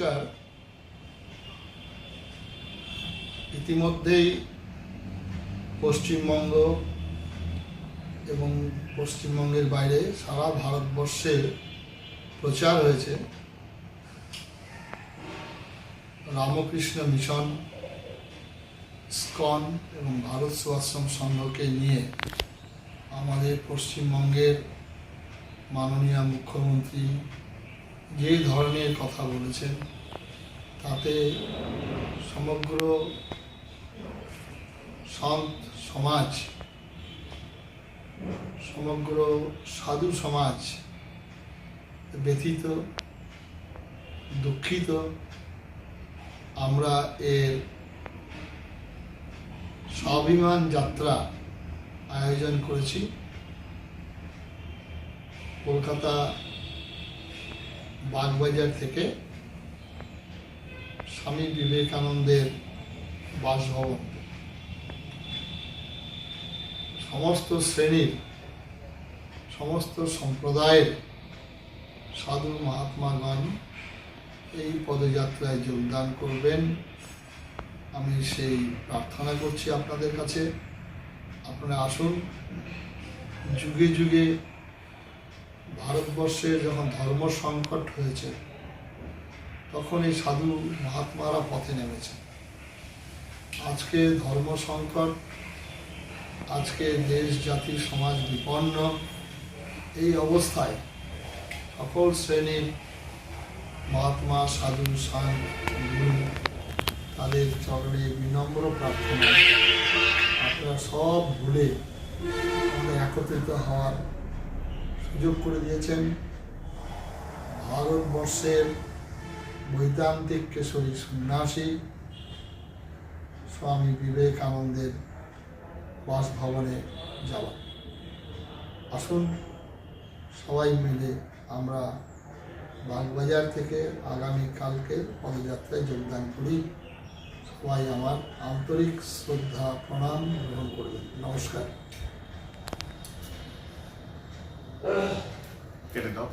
নমস্কার ইতিমধ্যেই পশ্চিমবঙ্গ এবং পশ্চিমবঙ্গের বাইরে সারা ভারতবর্ষে প্রচার হয়েছে। রামকৃষ্ণ মিশন স্কন এবং ভারত সেবাশ্রম সংঘকে নিয়ে আমাদের পশ্চিমবঙ্গের মাননীয় মুখ্যমন্ত্রী যে ধরনের কথা বলেছেন, তাতে সমগ্র সন্ত সমাজ, সমগ্র সাধু সমাজ ব্যথিত, দুঃখিত। আমরা এর স্বাভিমান যাত্রা আয়োজন করেছি। কলকাতা বাগবাজার থেকে স্বামী বিবেকানন্দের বাসভবন। সমস্ত শ্রেণির, সমস্ত সম্প্রদায়ের সাধু মহাত্মা মহাত্মাগণ এই পদযাত্রায় যোগদান করবেন। আমি সেই প্রার্থনা করছি আপনাদের কাছে। আপনারা আসুন। যুগে যুগে ভারতবর্ষে যখন ধর্ম সংকট হয়েছে, তখন এই সাধু মহাত্মারা পথে নেমেছে। আজকে ধর্ম সংকট, আজকে দেশ, জাতি, সমাজ বিপন্ন, এই অবস্থায় সকল শ্রেণির মহাত্মা, সাধু সান তাদের চরণে বিনম্র প্রার্থনা। আপনারা সব ভুলে একত্রিত হওয়ার সুযোগ করে দিয়েছেন। ভারতবর্ষের বৈদান্তিক কেশরী সন্ন্যাসী স্বামী বিবেকানন্দের বাসভবনে যাওয়া। আসুন, সবাই মিলে আমরা বাগবাজার থেকে আগামীকালকে পদযাত্রায় যোগদান করি। সবাই আমার আন্তরিক শ্রদ্ধা, প্রণাম গ্রহণ করবেন। নমস্কার। get it up.